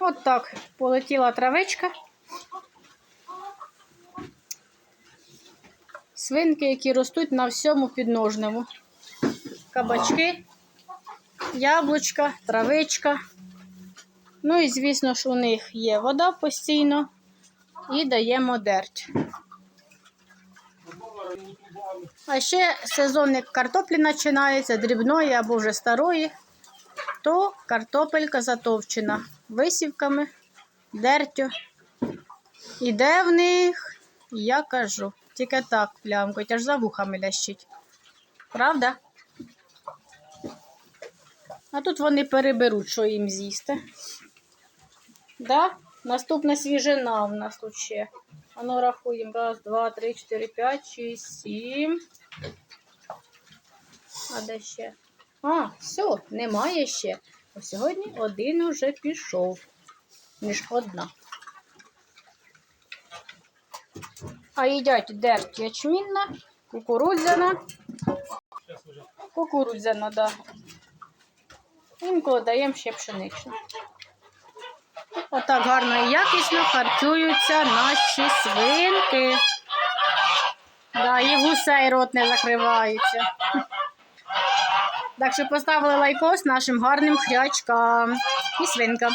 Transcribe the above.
От так полетіла травичка. Свинки, які ростуть на всьому підножному. Кабачки, яблучка, травичка. Ну і звісно ж у них є вода постійно і даємо дерть. А ще сезонник картоплі починається дрібної або вже старої, то картопелька затовчена висівками, дертю. Іде в них, я кажу, тільки так плямкать, аж за вухами лящить. Правда? А тут вони переберуть, що їм з'їсти. Да? Наступна свіжина в нас тут ще. А ну рахуємо. Раз, два, три, чотири, п'ять, шість, сім. А де ще? А, все, немає ще. Бо сьогодні один уже пішов. Ніж одна. А їдять дерть ячмінна, кукурудзяна. Кукурудзяна, да. Інколи даємо ще пшеничну. Отак гарно і якісно харчуються наші свинки. Да, і гусей рот не закривається. Так що поставили лайкос нашим гарним хрячкам і свинкам.